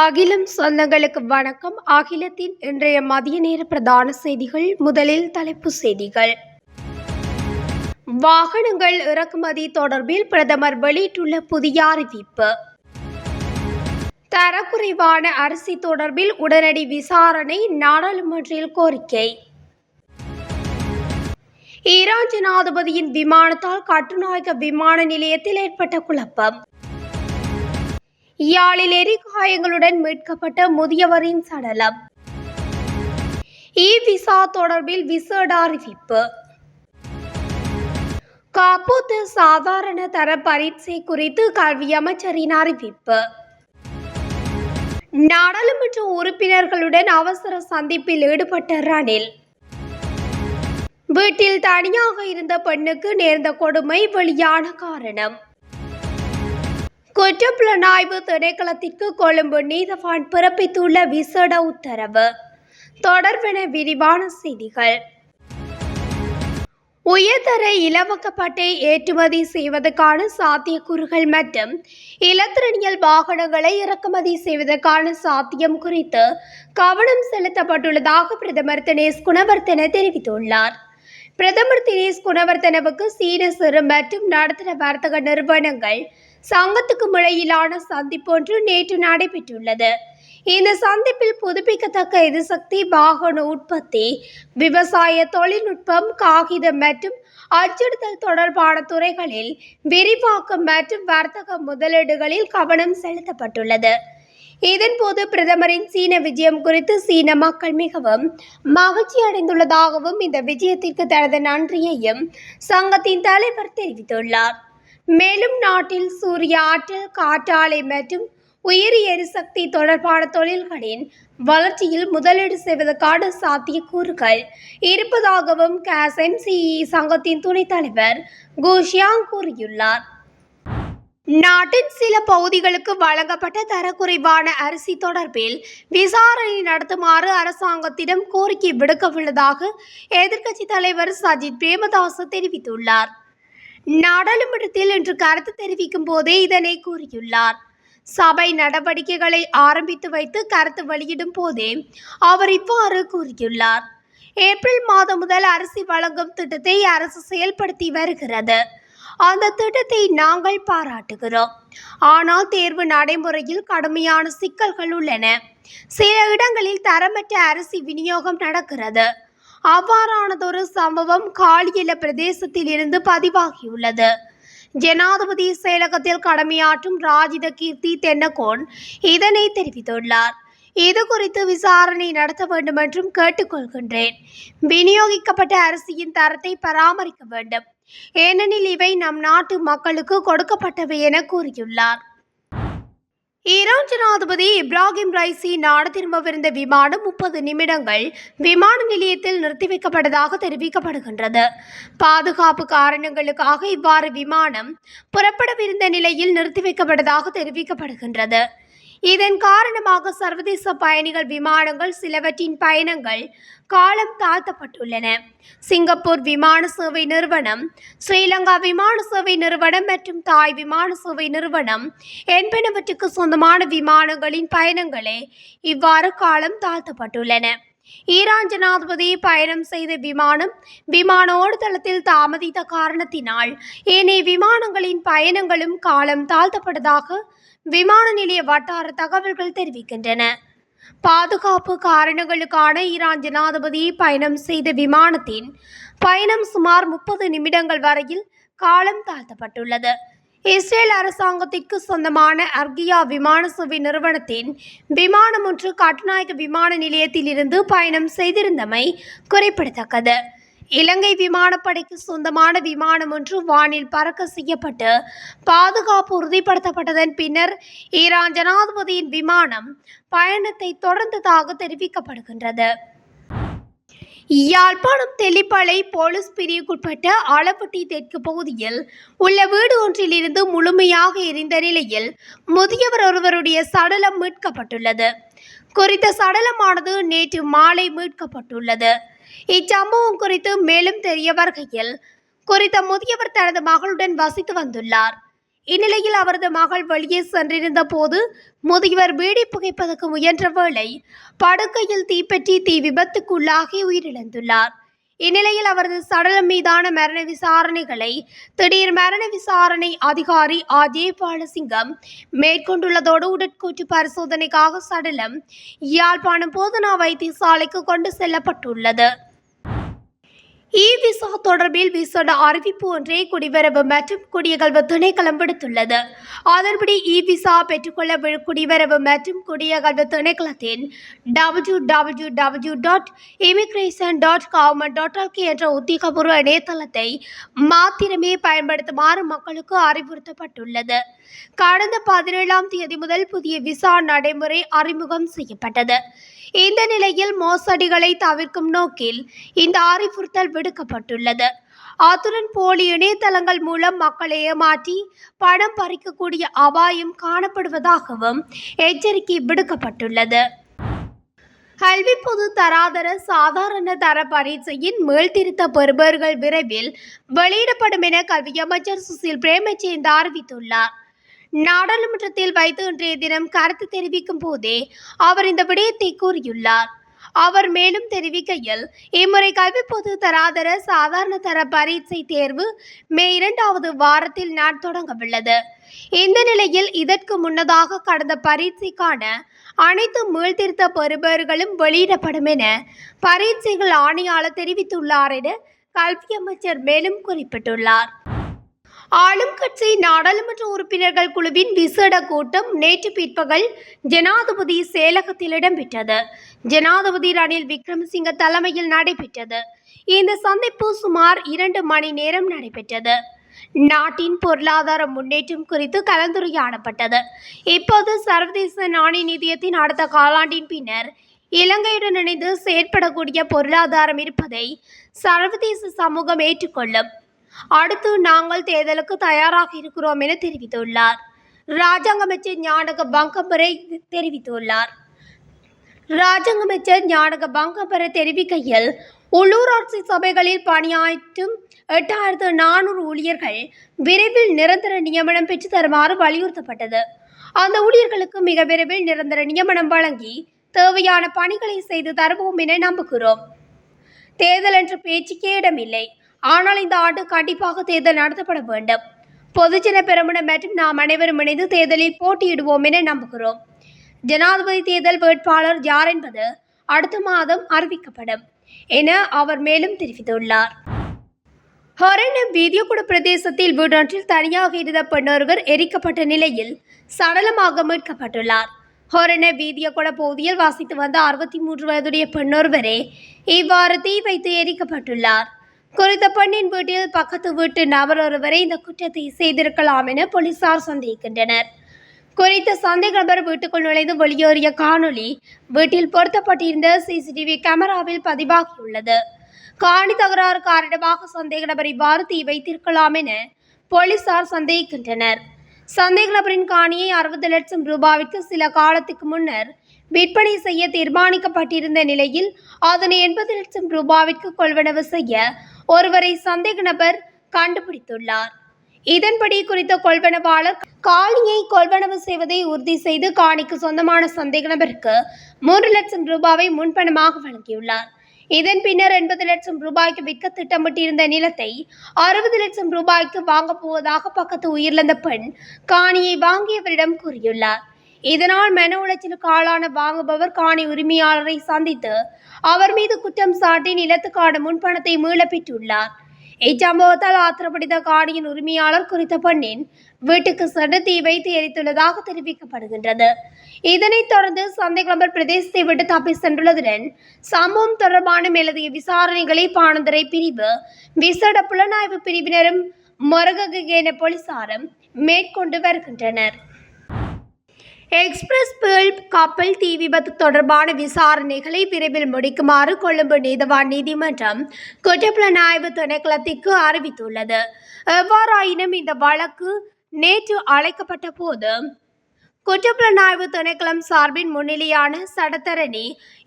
அகிலம் சொந்தங்களுக்கு வணக்கம். அகிலத்தின் இன்றைய மதிய நேர பிரதான செய்திகள் முதலில் தலைப்பு செய்திகள். வாகனங்கள் இறக்குமதி தொடர்பில் பிரதமர் வெளியிட்டுள்ள புதிய அறிவிப்பு. தரக்குறைவான அரிசி தொடர்பில் உடனடி விசாரணை நாடாளுமன்றில் கோரிக்கை. ஈரான் ஜனாதிபதியின் விமானத்தால் கட்டுநாயக்க விமான நிலையத்தில் ஏற்பட்ட குழப்பம். யாழில் எரிகாயங்களுடன் மீட்கப்பட்ட முதியவரின் சடலம். இ விசா தொடர்பில் விசேட அறிவிப்பு. காப்போத்து சாதாரண தர பரீட்சை குறித்து கல்வி அமைச்சரின் அறிவிப்பு. நாடாளுமன்ற உறுப்பினர்களுடன் அவசர சந்திப்பில் ஈடுபட்ட ரணில். வீட்டில் தனியாக இருந்த பெண்ணுக்கு நேர்ந்த கொடுமை வெளியான காரணம். குற்றப்புலனாய்வு திணைக்களத்திற்கு கொழும்பு நீதவான் பிறப்பித்துள்ள விசேட உத்தரவு. தொடர்பென விரிவான செய்திகள். உயர்தர இலவக்கப்பட்டை ஏற்றுமதி செய்வதற்கான சாத்தியக்கூறுகள் மற்றும் இலத்திரனியல் வாகனங்களை இறக்குமதி செய்வதற்கான சாத்தியம் குறித்து கவனம் செலுத்தப்பட்டுள்ளதாக பிரதமர் தினேஷ் குணவர்த்தன தெரிவித்துள்ளார். பிரதமர் தினேஷ் குணவர்த்தனவுக்கு சீன சிறு மற்றும் நடுத்தர வர்த்தக நிறுவனங்கள் சங்கத்துக்கும் இடையிலான சந்திப்பொன்று நேற்று நடைபெற்றுள்ளது. இந்த சந்திப்பில் புதுப்பிக்கத்தக்க எரிசக்தி வாகன உற்பத்தி விவசாய தொழில்நுட்பம் காகிதம் மற்றும் அச்சுறுத்தல் தொடர்பான துறைகளில் விரிவாக்கம் மற்றும் வர்த்தக முதலீடுகளில் கவனம் செலுத்தப்பட்டுள்ளது. இதன்போது பிரதமரின் சீன விஜயம் குறித்து சீன மக்கள் மிகவும் மகிழ்ச்சி அடைந்துள்ளதாகவும் இந்த விஜயத்திற்கு தனது நன்றியையும் சங்கத்தின் தலைவர் தெரிவித்துள்ளார். மேலும் நாட்டில் சூரிய ஆற்றல் காற்றாலை மற்றும் உயிரி எரிசக்தி தொடர்பான தொழில்களின் வளர்ச்சியில் முதலீடு செய்வதற்கான சாத்தியக்கூறுகள். இருப்பதாகவும் கேஸ்எம்சிஇ சங்கத்தின் துணைத் தலைவர் குஷியாங் கூறியுள்ளார். நாட்டின் சில பகுதிகளுக்கு வழங்கப்பட்ட தரக்குறைவான அரிசி தொடர்பில் விசாரணை நடத்துமாறு அரசாங்கத்திடம் கோரிக்கை விடுக்கவுள்ளதாக எதிர்க்கட்சித் தலைவர் சஜித் பிரேமதாச தெரிவித்துள்ளார். நாடாளுமன்றத்தில் இன்று கருத்து தெரிவிக்கும் போதே இதனை கூறியுள்ளார். சபை நடவடிக்கைகளை ஆரம்பித்து வைத்து கருத்து வெளியிடும் போதே அவர் இவ்வாறு கூறியுள்ளார். ஏப்ரல் மாதம் முதல் அரிசி வழங்கும் திட்டத்தை அரசு செயல்படுத்தி வருகிறது. அந்த திட்டத்தை நாங்கள் பாராட்டுகிறோம். ஆனால் தேர்வு நடைமுறையில் கடுமையான சிக்கல்கள் உள்ளன. சில இடங்களில் தரமற்ற அரிசி விநியோகம் நடக்கிறது. அவ்வாறானதொரு சம்பவம் காலியல பிரதேசத்தில் இருந்து பதிவாகியுள்ளது. ஜனாதிபதி செயலகத்தில் கடமையாற்றும் ராஜித கீர்த்தி தென்னகோன் இதனை தெரிவித்துள்ளார். இது குறித்து விசாரணை நடத்த வேண்டும் என்றும் கேட்டுக்கொள்கின்றேன். விநியோகிக்கப்பட்ட அரிசியின் தரத்தை பராமரிக்க வேண்டும். ஏனெனில் இவை நம் நாட்டு மக்களுக்கு கொடுக்கப்பட்டவை என கூறியுள்ளார். ஈரான் ஜனாதிபதி இப்ராஹிம் ரைசி நாடு திரும்பவிருந்த விமானம் முப்பது நிமிடங்கள் விமான நிலையத்தில் நிறுத்தி வைக்கப்பட்டதாக தெரிவிக்கப்படுகின்றது. பாதுகாப்பு காரணங்களுக்காக இவ்வாறு விமானம் புறப்படவிருந்த நிலையில் நிறுத்தி வைக்கப்பட்டதாக தெரிவிக்கப்படுகின்றது. இதன் காரணமாக சர்வதேச பயணிகள் விமானங்கள் சிலவற்றின் பயணங்கள் காலம் தாழ்த்தப்பட்டுள்ளன. சிங்கப்பூர் விமான சேவை நிறுவனம் ஸ்ரீலங்கா விமான சேவை நிறுவனம் மற்றும் தாய் விமான சேவை நிறுவனம் என்பனவற்றுக்கு சொந்தமான விமானங்களின் பயணங்களே இவ்வாறு காலம் தாழ்த்தப்பட்டுள்ளன. ஈரான் ஜனாதிபதி பயணம் செய்த விமானம் விமான ஓடுதளத்தில் தாமதித்த காரணத்தினால் ஏனைய விமானங்களின் பயணங்களும் காலம் தாழ்த்தப்பட்டதாக விமான நிலைய வட்டார தகவல்கள் தெரிவிக்கின்றன. பாதுகாப்பு காரணங்களுக்கான ஈரான் ஜனாதிபதி பயணம் செய்த விமானத்தின் பயணம் சுமார் முப்பது நிமிடங்கள் வரையில் காலம் தாழ்த்தப்பட்டுள்ளது. இஸ்ரேல் அரசாங்கத்திற்கு சொந்தமான அர்கியா விமான சேவை நிறுவனத்தின் விமானம் ஒன்று கட்டுநாயக்க விமான நிலையத்தில் இருந்து பயணம் செய்திருந்தமை குறிப்பிடத்தக்கது. இலங்கை விமானப்படைக்கு சொந்தமான விமானம் ஒன்று வானில் பறக்க செய்யப்பட்டு பாதுகாப்பு உறுதிப்படுத்தப்பட்டதன் பின்னர் ஈரான் ஜனாதிபதியின் விமானம் பயணத்தை தொடர்ந்ததாக தெரிவிக்கப்படுகின்றது. யாழ்ப்பாணம் தெல்லிப்பளை போலீஸ் பிரிவுக்குட்பட்ட அளவட்டி தெற்கு பகுதியில் உள்ள வீடு ஒன்றிலிருந்து முழுமையாக எரிந்த நிலையில் முதியவர் ஒருவருடைய சடலம் மீட்கப்பட்டுள்ளது. குறித்த சடலமானது நேற்று மாலை மீட்கப்பட்டுள்ளது. இச்சம்பவம் குறித்து மேலும் தெரிய வருகையில் குறித்த முதியவர் தனது மகளுடன் வசித்து வந்துள்ளார். இந்நிலையில் அவரது மகள் வெளியே சென்றிருந்த போது முதியவர் பீடி புகைப்பதற்கு முயன்ற வேளை படுக்கையில் தீப்பற்றி தீ விபத்துக்குள்ளாகி உயிரிழந்துள்ளார். இந்நிலையில் அவரது சடலம் மீதான மரண விசாரணைகளை திடீர் மரண விசாரணை அதிகாரி அஜய் பாலசிங்கம் மேற்கொண்டுள்ளதோடு உடற்கூற்று பரிசோதனைக்காக சடலம் யாழ்ப்பாணம் போதனா வைத்தியசாலைக்கு கொண்டு செல்லப்பட்டுள்ளது. இ விசா தொடர்பில் விசேட அறிவிப்பு ஒன்றை குடிவரவு மற்றும் குடியகல்வு திணைக்களம் விடுத்துள்ளது. அதன்படி இ விசா பெற்றுக்கொள்ள குடிவரவு மற்றும் குடியகல்வு திணைக்களத்தின் W W W dot immigration dot government dot LK என்ற உத்தியோகபூர்வ இணையதளத்தை மாத்திரமே பயன்படுத்துமாறு மக்களுக்கு அறிவுறுத்தப்பட்டுள்ளது. கடந்த பதினேழாம் தேதி முதல் புதிய விசா நடைமுறை அறிமுகம் செய்யப்பட்டது. இந்த நிலையில் மோசடிகளை தவிர்க்கும் நோக்கில் இந்த அறிவுறுத்தல் விடுக்கப்பட்டுள்ளது. அத்துடன் போலி இணையதளங்கள் மூலம் மக்களை ஏமாற்றி பணம் பறிக்கக்கூடிய அபாயம் காணப்படுவதாகவும் எச்சரிக்கை விடுக்கப்பட்டுள்ளது. கல்வி பொது தராதர சாதாரண தர பரீட்சையின் மேல்திருத்த பெறுபவர்கள் விரைவில் வெளியிடப்படும் என கல்வி அமைச்சர் சுசில் பிரேமச்சேந்த் அறிவித்துள்ளார். நாடாளுமன்றத்தில் வைத்து இன்றைய தினம் கருத்து தெரிவிக்கும் போதே அவர் இந்த விடயத்தை கூறியுள்ளார். அவர் மேலும் தெரிவிக்கையில் இம்முறை கல்வி பொது தராதர சாதாரண தர பரீட்சை தேர்வு மே இரண்டாவது வாரத்தில் நான் தொடங்கவுள்ளது. இந்த நிலையில் இதற்கு முன்னதாக கடந்த பரீட்சைக்கான அனைத்து மீள்திருத்த பெறுபவர்களும் வெளியிடப்படும் என பரீட்சைகள் ஆணையாளர் தெரிவித்துள்ளார் என கல்வி அமைச்சர் மேலும் குறிப்பிட்டுள்ளார். ஆளும் கட்சி நாடாளுமன்ற உறுப்பினர்கள் குழுவின் விசேட கூட்டம் நேற்று பிற்பகல் ஜனாதிபதி செயலகத்தில் இடம்பெற்றது. ஜனாதிபதி ரணில் விக்ரமசிங்க தலைமையில் நடைபெற்றது. இந்த சந்திப்பு சுமார் இரண்டு மணி நேரம் நடைபெற்றது. நாட்டின் பொருளாதார முன்னேற்றம் குறித்து கலந்துரையாடப்பட்டது. இப்போது சர்வதேச நாணய நிதியத்தின் அடுத்த காலாண்டின் பின்னர் இலங்கையுடன் இணைந்து செயற்படக்கூடிய பொருளாதாரம் இருப்பதை சர்வதேச சமூகம் ஏற்றுக்கொள்ளும். அடுத்து நாங்கள் தேர்தலுக்கு தயாராக இருக்கிறோம் என தெரிவித்துள்ளார். ராஜாங்க அமைச்சர் ஞானக பங்கம்பரை தெரிவித்துள்ளார். ராஜாங்க அமைச்சர் ஞானக பங்கம்பரை தெரிவிக்கையில் உள்ளூராட்சி சபைகளில் பணியாற்றும் எட்டாயிரத்து நானூறு ஊழியர்கள் விரைவில் நிரந்தர நியமனம் பெற்று தருமாறு வலியுறுத்தப்பட்டது. அந்த ஊழியர்களுக்கு மிக விரைவில் நிரந்தர நியமனம் வழங்கி தேவையான பணிகளை செய்து தருவோம் என நம்புகிறோம். தேர்தல் என்ற பேச்சுக்கே இடமில்லை. ஆனால் இந்த ஆண்டு கண்டிப்பாக தேர்தல் நடத்தப்பட வேண்டும். பொதுஜன பெருமனம் மற்றும் நாம் அனைவரும் இணைந்து தேர்தலில் போட்டியிடுவோம் என நம்புகிறோம். ஜனாதிபதி தேர்தல் வேட்பாளர் யார் என்பது அடுத்த மாதம் அறிவிக்கப்படும் என அவர் மேலும் தெரிவித்துள்ளார். ஹொரண வீதியகுட பிரதேசத்தில் வீடொன்றில் தனியாக இருந்த பெண்ணொருவர் எரிக்கப்பட்ட நிலையில் சடலமாக மீட்கப்பட்டுள்ளார். ஹொரண வீதியகுட பகுதியில் வாசித்து வந்த அறுபத்தி மூன்று வயதுடைய பெண்ணொருவரே இவ்வாறு தீ வைத்து எரிக்கப்பட்டுள்ளார். குறித்த பெண்ணின் வீட்டில் பக்கத்து வீட்டு நபர் ஒருவரை இந்த குற்றத்தை செய்திருக்கலாம் என போலீசார் சந்தேகிக்கின்றனர். குறித்த சந்தேக நபர் வீட்டுக்குள் நுழைந்து வெளியேறிய காணொளி வீட்டில் பொருத்தப்பட்டிருந்த சிசிடிவி கேமராவில் பதிவாகியுள்ளது. காணி தகராறு காரணமாக சந்தேக நபர் இவ்வாறு தீ வைத்திருக்கலாம் என போலீசார் சந்தேகிக்கின்றனர். சந்தேக நபரின் காணியை அறுபது லட்சம் ரூபாவிற்கு சில காலத்துக்கு முன்னர் விற்பனை செய்ய தீர்மானிக்கப்பட்டிருந்த நிலையில் அதனை எண்பது லட்சம் ரூபாவிற்கு கொள்வனவு செய்ய ஒருவரை சந்தேக நபர் கண்டுபிடித்துள்ளார். இதன்படி குறித்த கொள்வனவாளர் காணியை கொள்வனவு செய்வதை உறுதி செய்து காணிக்கு சொந்தமான சந்தேக நபருக்கு மூன்று லட்சம் ரூபாவை முன்பணமாக வழங்கியுள்ளார். இதன் பின்னர் எண்பது லட்சம் ரூபாய்க்கு விற்க திட்டமிட்டிருந்த நிலத்தை அறுபது லட்சம் ரூபாய்க்கு வாங்கப் போவதாக பக்கத்து உயிரிழந்த பெண் காணியை வாங்கியவரிடம் கூறியுள்ளார். இதனால் மன உளைச்சலுக்கு ஆளான வாங்குபவர் காணி உரிமையாளரை சந்தித்து அவர் மீது குற்றம் சாட்டி நிலத்துக்கான முன்பணத்தை மீள பெற்றுள்ளார். இச்சம்பவத்தால் ஆத்திரப்படித்த காணியின் உரிமையாளர் குறித்த பெண்ணின் வீட்டுக்கு சென்று தீ வைத்து எரித்துள்ளதாக தெரிவிக்கப்படுகின்றது. இதனைத் தொடர்ந்து சந்தைக்கிழமர் பிரதேசத்தை விட்டு தப்பி சென்றுள்ளதுடன் சம்பவம் தொடர்பான மேலதிக விசாரணைகளை பாணந்துறை பிரிவு விசேட புலனாய்வு பிரிவினரும் மொரககேன போலீசாரும் மேற்கொண்டு வருகின்றனர். எக்ஸ்பிரஸ் பேர்ல் கப்பல் தீ விபத்து தொடர்பான விசாரணைகளை விரைவில் முடிக்குமாறு கொழும்பு நீதவான் நீதிமன்றம் குற்றப்புலனாய்வு திணைக்களத்திற்கு அறிவித்துள்ளது. எவ்வாறாயினும் இந்த வழக்கு நேற்று அழைக்கப்பட்ட போது குற்றப்புலனாய்வு திணைக்களம் சார்பின் முன்னிலையான சடத்தரணி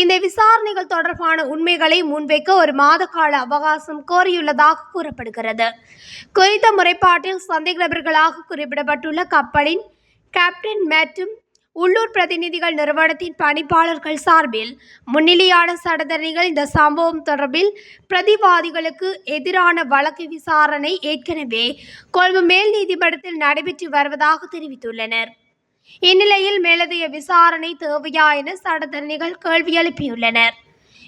இந்த விசாரணைகள் தொடர்பான உண்மைகளை முன்வைக்க ஒரு மாத கால அவகாசம் கோரியுள்ளதாக கூறப்படுகிறது. குறித்த முறைப்பாட்டில் சந்தேக நபர்களாக குறிப்பிடப்பட்டுள்ள கப்பலின் கேப்டன் மற்றும் உள்ளூர் பிரதிநிதிகள் நிறுவனத்தின் பணிப்பாளர்கள் சார்பில் முன்னிலையான சடதரணிகள் இந்த சம்பவம் தொடர்பில் பிரதிவாதிகளுக்கு எதிரான வழக்கு விசாரணை ஏற்கனவே கொழும்பு மேல் நீதிமன்றத்தில் நடைபெற்று வருவதாக தெரிவித்துள்ளனர். இந்நிலையில் மேலதிக விசாரணை தேவையா என சடதரணிகள் கேள்வி எழுப்பியுள்ளனர்.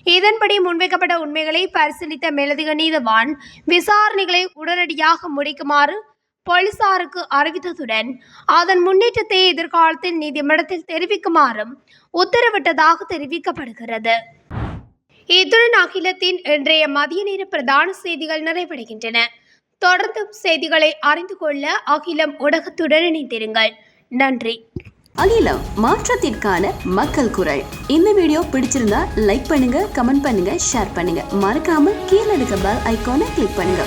இதன்படி முன்வைக்கப்பட்ட உண்மைகளை பரிசீலித்த மேலதிக நீதவான் விசாரணைகளை உடனடியாக முடிக்குமாறு போலீசாருக்கு அறிவித்ததுடன் அதன் முன்னேற்றத்தை எதிர்காலத்தில் நீதிமன்றத்தில் தெரிவிக்குமாறும் உத்தரவிட்டதாக தெரிவிக்கப்படுகிறது. இத்துடன் அகிலத்தின் இன்றைய மதிய நேர பிரதான செய்திகள் நிறைவடைகின்றன. தொடர்ந்து செய்திகளை அறிந்து கொள்ள அகிலம் ஊடகத்துடன் இணைந்திருங்கள். நன்றி. அகிலம் மாற்றத்திற்கான மக்கள் குரல். இந்த வீடியோ பிடிச்சிருந்தா லைக் பண்ணுங்க கமெண்ட் பண்ணுங்க ஷேர் பண்ணுங்க. மறக்காம கீழே இருக்க பெல் ஐக்கானை கிளிக் பண்ணுங்க.